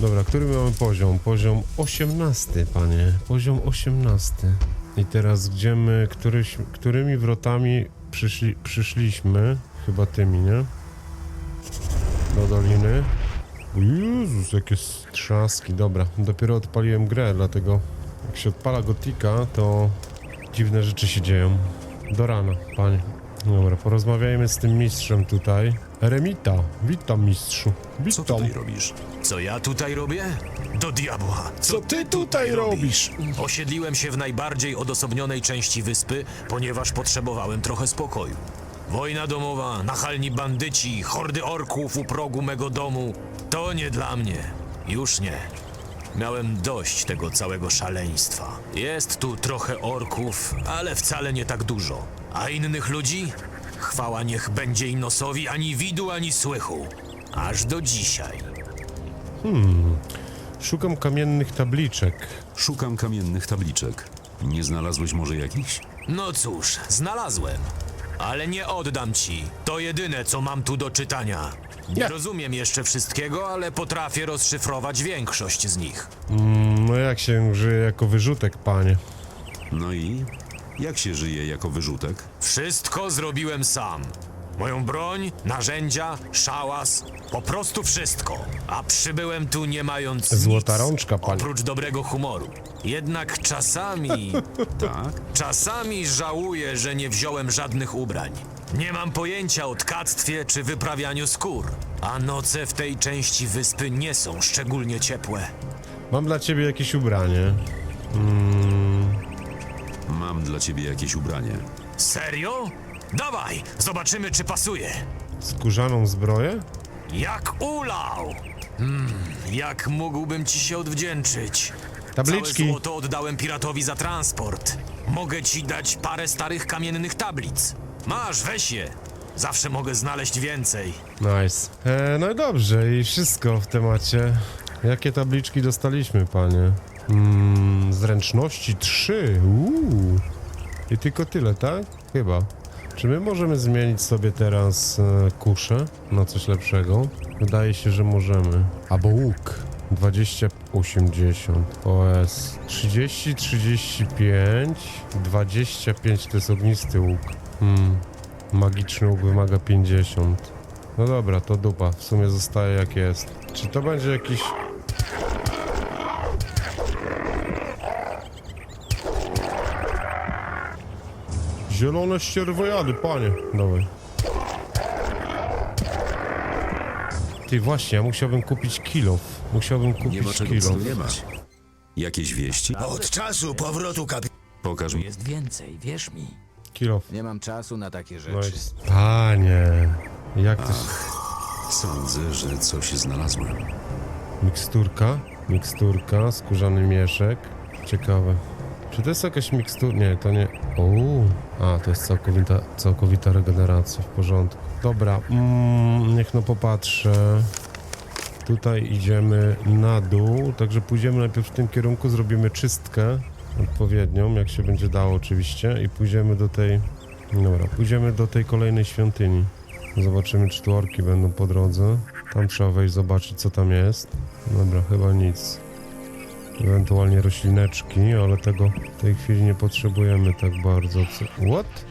Dobra, który mamy poziom? Poziom 18, panie. Poziom 18. I teraz gdzie my, któryś, którymi wrotami przyszli, przyszliśmy? Chyba tymi, nie? Do doliny. O Jezus, jakie strzaski. Dobra, dopiero odpaliłem grę, dlatego jak się odpala gotika, to dziwne rzeczy się dzieją. Do rana, panie. Dobra, porozmawiajmy z tym mistrzem tutaj. Eremita, witam mistrzu. Co Witam. tutaj robisz? Co ja tutaj robię? Do diabła! Co ty tutaj robisz? Osiedliłem się w najbardziej odosobnionej części wyspy, ponieważ potrzebowałem trochę spokoju. Wojna domowa, nachalni bandyci, hordy orków u progu mego domu to nie dla mnie. Już nie. Miałem dość tego całego szaleństwa. Jest tu trochę orków, ale wcale nie tak dużo. A innych ludzi? Chwała niech będzie im nosowi ani widu, ani słychu. Aż do dzisiaj. Szukam kamiennych tabliczek. Szukam kamiennych tabliczek. Nie znalazłeś może jakichś? No cóż, znalazłem. Ale nie oddam ci. To jedyne, co mam tu do czytania. Nie rozumiem jeszcze wszystkiego, ale potrafię rozszyfrować większość z nich. Mm, No jak się żyje jako wyrzutek, panie? No i? Jak się żyje jako wyrzutek? Wszystko zrobiłem sam. Moją broń, narzędzia, szałas, po prostu wszystko. A przybyłem tu nie mając Złota nic, rączka, panie. oprócz dobrego humoru. Jednak czasami, Tak? czasami żałuję, że nie wziąłem żadnych ubrań. Nie mam pojęcia o tkactwie czy wyprawianiu skór. A noce w tej części wyspy nie są szczególnie ciepłe. Mam dla ciebie jakieś ubranie. Mm, Mam dla ciebie jakieś ubranie. Serio? Dawaj, zobaczymy czy pasuje. skórzaną zbroję? Jak ulał! Hmm, jak mógłbym ci się odwdzięczyć? Tabliczki. Całe złoto oddałem piratowi za transport. Mogę ci dać parę starych kamiennych tablic. Masz, weź je. Zawsze mogę znaleźć więcej. Nice. E, no i dobrze, i wszystko w temacie. Jakie tabliczki dostaliśmy, panie? Mm, zręczności 3. Uuu. I tylko tyle, tak? Chyba. Czy my możemy zmienić sobie teraz e, kuszę na coś lepszego? Wydaje się, że możemy. Albo łuk. 20, 80. OS. 30, 35. 25 to jest ognisty łuk. Hmm. Magiczny łuk wymaga 50. No dobra, to dupa. W sumie zostaje jak jest. Czy to będzie jakiś... Zielone ścierwojady, panie. Dawaj. Ty właśnie, ja musiałbym kupić kilof. Musiałbym Nie ma kupić czego kilof. pstrojewać. Jakieś wieści? Od czasu powrotu kapi... Pokaż mi. Jest więcej, wierz mi. Kilof. Nie mam czasu na takie No rzeczy. jest... Panie. Jak to się... Sądzę, że coś znalazłem. Miksturka? Miksturka, skórzany mieszek. Ciekawe. Czy to jest jakaś mikstura? Nie, to nie. Uuu. A, to jest całkowita, całkowita regeneracja, w porządku. Dobra, mm, niech no popatrzę. Tutaj idziemy na dół, także pójdziemy najpierw w tym kierunku, zrobimy czystkę odpowiednią, jak się będzie dało oczywiście i pójdziemy do tej... Dobra, pójdziemy do tej kolejnej świątyni. Zobaczymy, czy tu orki będą po drodze. Tam trzeba wejść, zobaczyć, co tam jest. Dobra, chyba nic. Ewentualnie roślineczki, ale tego w tej chwili nie potrzebujemy tak bardzo. What?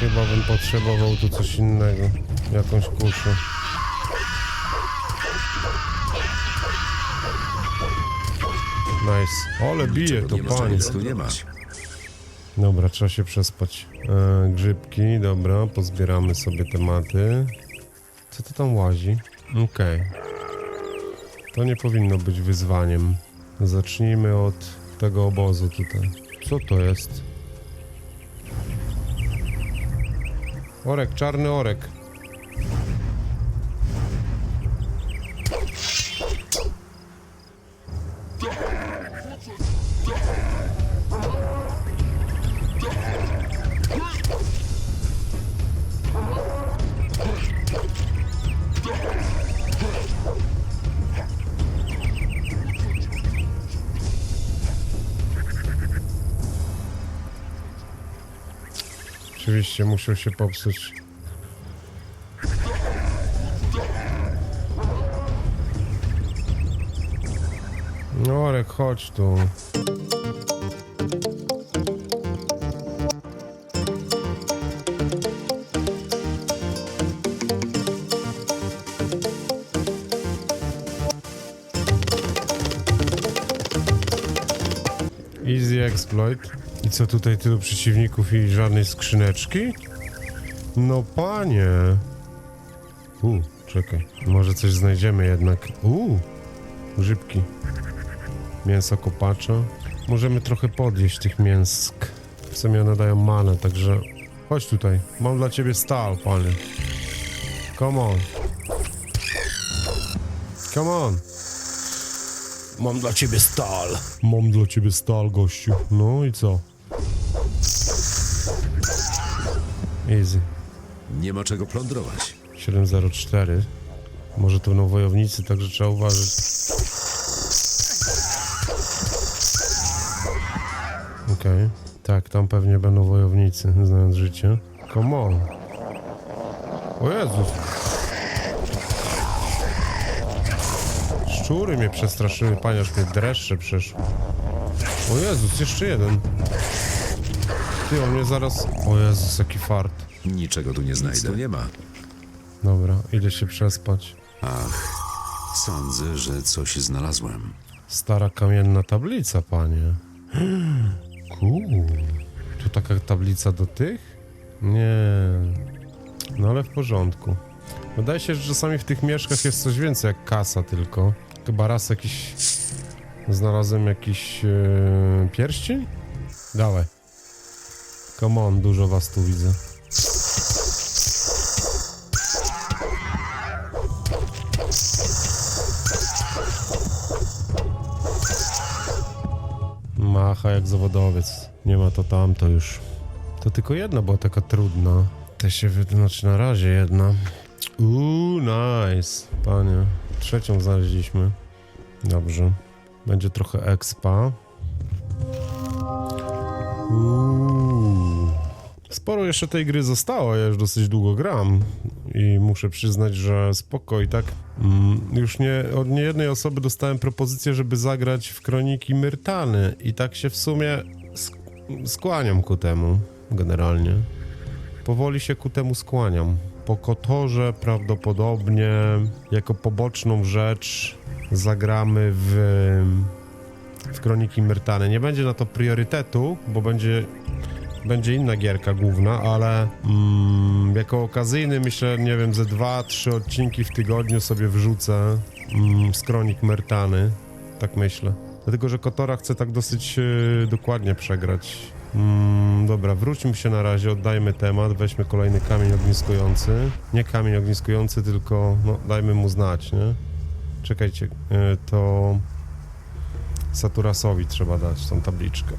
Chyba bym potrzebował tu coś innego. Jakąś kuszę. Nice. Ale bije to, panie. tu nie ma. Dobra, trzeba się przespać. E, grzybki, dobra, pozbieramy sobie tematy. Co to tam łazi? Okej. To nie powinno być wyzwaniem. Zacznijmy od tego obozu tutaj. Co to jest? Orek, czarny orek. oczywiście musiał się popsuć. No, Norek, chodź tu. Easy exploit. I co tutaj tylu przeciwników i żadnej skrzyneczki? No panie. U, czekaj. Może coś znajdziemy jednak. U, grzybki. Mięso kopacza. Możemy trochę podjeść tych mięsk. W sumie one dają manę, także chodź tutaj. Mam dla ciebie stal, panie. Come on. Come on. Mam dla ciebie stal. Mam dla ciebie stal, gościu. No i co? Easy. Nie ma czego plądrować. 704. Może to będą wojownicy, także trzeba uważać. Okej. Tak, tam pewnie będą wojownicy, znając życie. Come on. O Jezus. Szczury mnie przestraszyły, panie, aż mnie dreszcze przeszło. O Jezus, jeszcze jeden. Ty, on mnie zaraz... O Jezus, jaki fart. Niczego tu nie znajdę. tu nie ma. Dobra, idę się przespać. Ach, sądzę, że coś znalazłem. Stara kamienna tablica, panie. Cool. Tu taka tablica do tych? Nie. No ale w porządku. Wydaje się, że czasami w tych mieszkach jest coś więcej jak kasa tylko. Chyba raz jakiś... Znalazłem jakiś e, pierścień? Dawaj. Come on, dużo was tu widzę. Macha jak zawodowiec. Nie ma to tamto już. To tylko jedna była taka trudna. Te się. Znaczy na razie jedna. Uuu, nice. Panie. Trzecią znaleźliśmy. Dobrze. Będzie trochę expa. Uuu. Sporo jeszcze tej gry zostało, ja już dosyć długo gram i muszę przyznać, że spoko i tak mm, już nie, od niejednej osoby dostałem propozycję, żeby zagrać w Kroniki Myrtany i tak się w sumie sk- skłaniam ku temu generalnie. Powoli się ku temu skłaniam. Po Kotorze prawdopodobnie jako poboczną rzecz zagramy w, w Kroniki Myrtany. Nie będzie na to priorytetu, bo będzie będzie inna gierka główna, ale mm, jako okazyjny myślę, nie wiem, ze dwa, trzy odcinki w tygodniu sobie wrzucę mm, z Kronik Mertany. Tak myślę. Dlatego, że Kotora chce tak dosyć e, dokładnie przegrać. Mm, dobra, wróćmy się na razie, oddajmy temat, weźmy kolejny kamień ogniskujący. Nie kamień ogniskujący, tylko no, dajmy mu znać, nie? Czekajcie, e, to Saturasowi trzeba dać tą tabliczkę.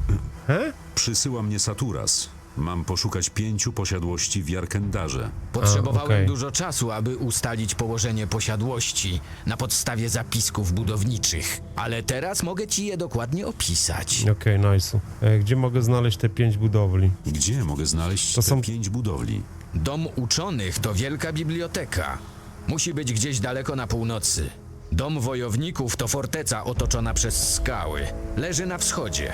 He? Przysyła mnie Saturas. Mam poszukać pięciu posiadłości w Jarkendarze. Potrzebowałem okej. dużo czasu, aby ustalić położenie posiadłości na podstawie zapisków budowniczych, ale teraz mogę ci je dokładnie opisać. Okej, nice. E, Gdzie mogę znaleźć te pięć budowli? Gdzie mogę znaleźć To te są- pięć budowli? Dom uczonych to wielka biblioteka. Musi być gdzieś daleko na północy. Dom wojowników to forteca otoczona przez skały. Leży na wschodzie.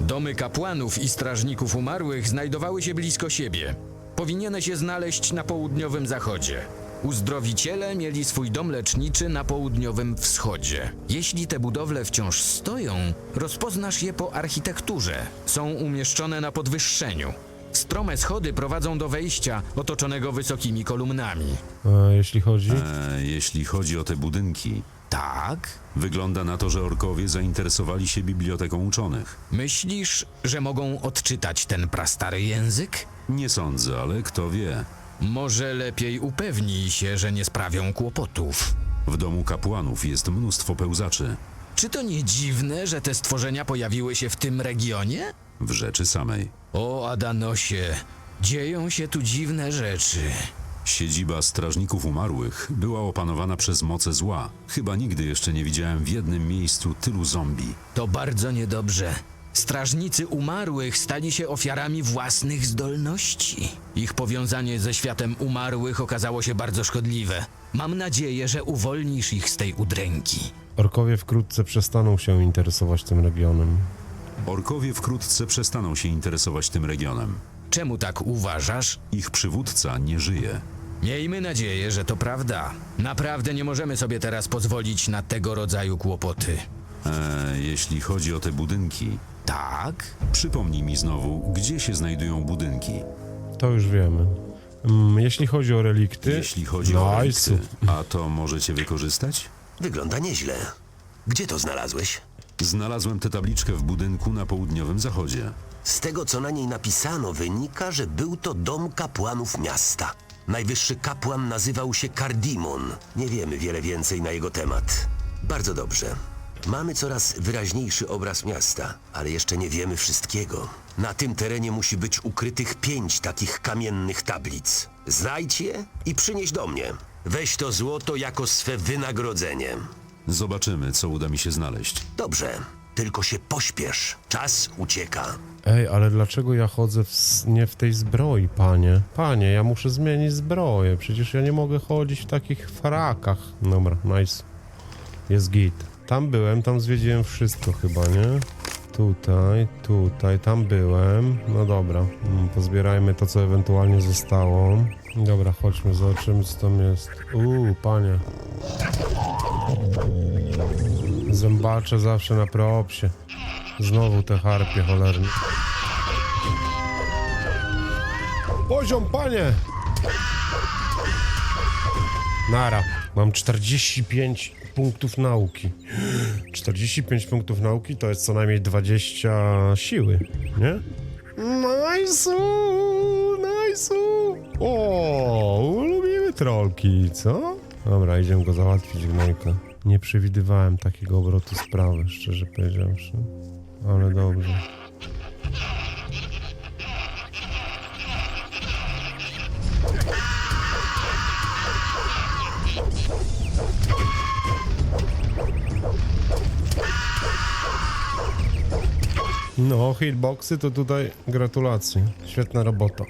Domy kapłanów i strażników umarłych znajdowały się blisko siebie. Powinieneś je znaleźć na południowym zachodzie. Uzdrowiciele mieli swój dom leczniczy na południowym wschodzie. Jeśli te budowle wciąż stoją, rozpoznasz je po architekturze. Są umieszczone na podwyższeniu. Strome schody prowadzą do wejścia otoczonego wysokimi kolumnami. E, jeśli chodzi... E, jeśli chodzi o te budynki, Tak? wygląda na to, że orkowie zainteresowali się biblioteką uczonych. Myślisz, że mogą odczytać ten prastary język? Nie sądzę, ale kto wie. Może lepiej upewnij się, że nie sprawią kłopotów. W domu kapłanów jest mnóstwo pełzaczy. Czy to nie dziwne, że te stworzenia pojawiły się w tym regionie? W rzeczy samej. O, Adanosie, dzieją się tu dziwne rzeczy. Siedziba strażników umarłych była opanowana przez moce zła. Chyba nigdy jeszcze nie widziałem w jednym miejscu tylu zombie. To bardzo niedobrze. Strażnicy umarłych stali się ofiarami własnych zdolności. Ich powiązanie ze światem umarłych okazało się bardzo szkodliwe. Mam nadzieję, że uwolnisz ich z tej udręki. Orkowie wkrótce przestaną się interesować tym regionem. Orkowie wkrótce przestaną się interesować tym regionem. Czemu tak uważasz? Ich przywódca nie żyje. Miejmy nadzieję, że to prawda. Naprawdę nie możemy sobie teraz pozwolić na tego rodzaju kłopoty. E, jeśli chodzi o te budynki, Tak? przypomnij mi znowu, gdzie się znajdują budynki. To już wiemy. Mm, jeśli chodzi o relikty... Jeśli chodzi o nice. relikty, a to możecie wykorzystać? Wygląda nieźle. Gdzie to znalazłeś? Znalazłem tę tabliczkę w budynku na południowym zachodzie. Z tego, co na niej napisano, wynika, że był to dom kapłanów miasta. Najwyższy kapłan nazywał się Kardimon. Nie wiemy wiele więcej na jego temat. Bardzo dobrze. Mamy coraz wyraźniejszy obraz miasta, ale jeszcze nie wiemy wszystkiego. Na tym terenie musi być ukrytych pięć takich kamiennych tablic. Znajdź je i przynieś do mnie. Weź to złoto jako swe wynagrodzenie. Zobaczymy, co uda mi się znaleźć. Dobrze, tylko się pośpiesz. Czas ucieka. Ej, ale dlaczego ja chodzę w, s- nie w tej zbroi, panie? Panie, ja muszę zmienić zbroję. Przecież ja nie mogę chodzić w takich frakach. Dobra, nice. Jest git. Tam byłem, tam zwiedziłem wszystko chyba, nie? Tutaj, tutaj, tam byłem. No dobra, mm, pozbierajmy to, co ewentualnie zostało. Dobra, chodźmy, zobaczymy, co tam jest. Uuu, panie. Zębacze zawsze na propsie. Znowu te harpie cholerne. Poziom, panie! Nara. Mam 45 punktów nauki. 45 punktów nauki to jest co najmniej 20 siły, nie? Najsu! Najsu! O, lubimy trolki, co? Dobra, idziemy go załatwić, gnojka. Nie przewidywałem takiego obrotu sprawy, szczerze powiedziawszy. Ale dobrze. No, hitboxy to tutaj gratulacje. Świetna robota.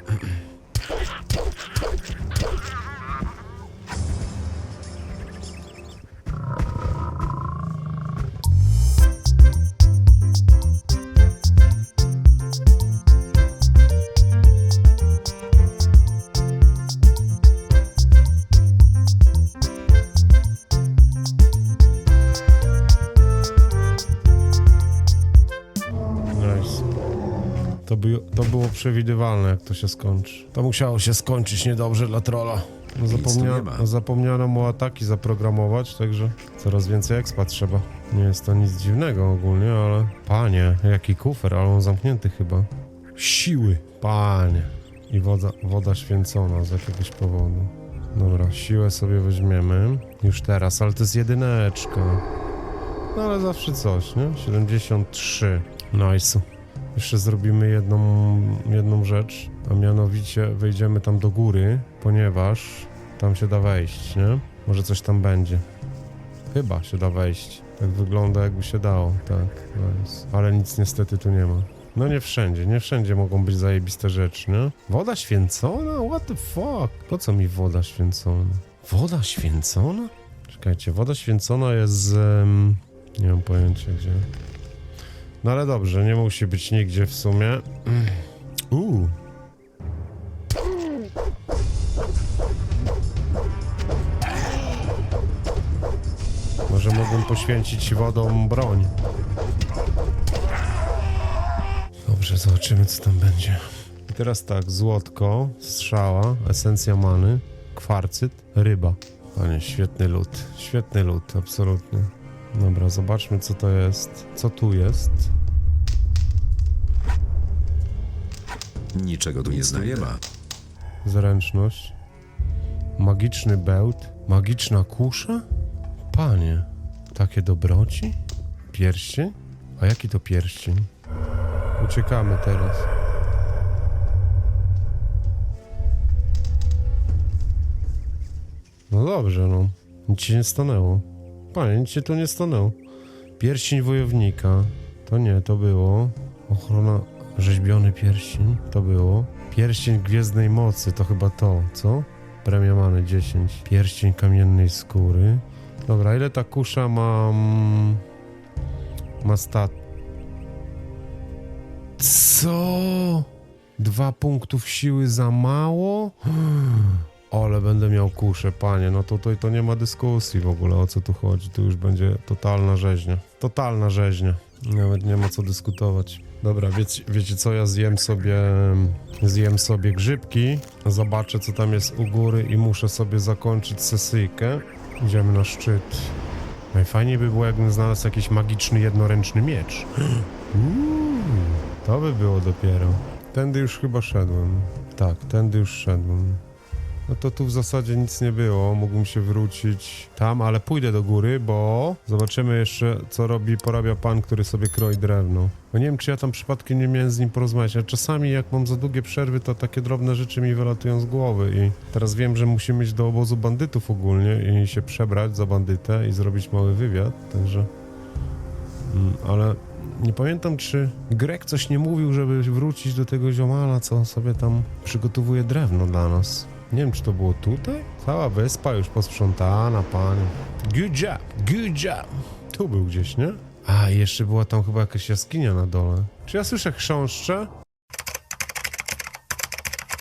To, by, to było przewidywalne, jak to się skończy. To musiało się skończyć niedobrze dla trolla. No, zapomnia, no, zapomniano mu ataki zaprogramować, także coraz więcej expa trzeba. Nie jest to nic dziwnego ogólnie, ale... Panie, jaki kufer, ale on zamknięty chyba. Siły, panie. I woda, woda święcona z jakiegoś powodu. Dobra, siłę sobie weźmiemy. Już teraz, ale to jest jedyneczka. No ale zawsze coś, nie? 73. Nice. Jeszcze zrobimy jedną, jedną rzecz, a mianowicie wejdziemy tam do góry, ponieważ tam się da wejść, nie? Może coś tam będzie. Chyba się da wejść. Tak wygląda jakby się dało, tak. Nice. Ale nic niestety tu nie ma. No nie wszędzie, nie wszędzie mogą być zajebiste rzeczy, nie? Woda święcona? What the fuck? Po co mi woda święcona? Woda święcona? Czekajcie, woda święcona jest z... em, nie mam pojęcia gdzie. No ale dobrze, nie musi być nigdzie w sumie. Uuu. Może mógłbym poświęcić wodą broń. Dobrze, zobaczymy co tam będzie. I teraz tak, złotko, strzała, esencja many, kwarcyt, ryba. Panie, świetny lód, świetny lód, absolutnie. Dobra, zobaczmy co to jest. Co tu jest? Niczego tu nie znajdę. Zręczność. Magiczny bełt. Magiczna kusza? Panie, takie dobroci? Pierścień? A jaki to pierścień? Uciekamy teraz. No dobrze, no. Nic się nie stanęło. Panie, nic się tu nie stanęło. Pierścień wojownika. To nie, to było. Ochrona, rzeźbiony pierścień, to było. Pierścień Gwiezdnej Mocy, to chyba to, co? Premia many 10. Pierścień kamiennej skóry. Dobra, ile ta kusza ma... mm, Ma stat... Co? Dwa punktów siły za mało? Ale będę miał kuszę, panie. No tutaj to nie ma dyskusji w ogóle, o co tu chodzi. Tu już będzie totalna rzeźnia. Totalna rzeźnia. Nawet nie ma co dyskutować. Dobra, wiecie, wiecie co? Ja zjem sobie... Zjem sobie grzybki. Zobaczę, co tam jest u góry i muszę sobie zakończyć sesyjkę. Idziemy na szczyt. Najfajniej by było, jakbym znalazł jakiś magiczny, jednoręczny miecz. Uuu, to by było dopiero. Tędy już chyba szedłem. Tak, tędy już szedłem. No to tu w zasadzie nic nie było, mógłbym się wrócić tam, ale pójdę do góry, bo zobaczymy jeszcze, co robi, porabia pan, który sobie kroi drewno. No nie wiem, czy ja tam przypadkiem nie miałem z nim porozmawiać, ale czasami jak mam za długie przerwy, to takie drobne rzeczy mi wylatują z głowy i teraz wiem, że musimy iść do obozu bandytów ogólnie i się przebrać za bandytę i zrobić mały wywiad, także... Mm, ale nie pamiętam, czy Grek coś nie mówił, żeby wrócić do tego ziomala, co sobie tam przygotowuje drewno dla nas. Nie wiem, czy to było tutaj? Cała wyspa już posprzątana, panie. Good job, good job. Tu był gdzieś, nie? A, jeszcze była tam chyba jakaś jaskinia na dole. Czy ja słyszę chrząszcze?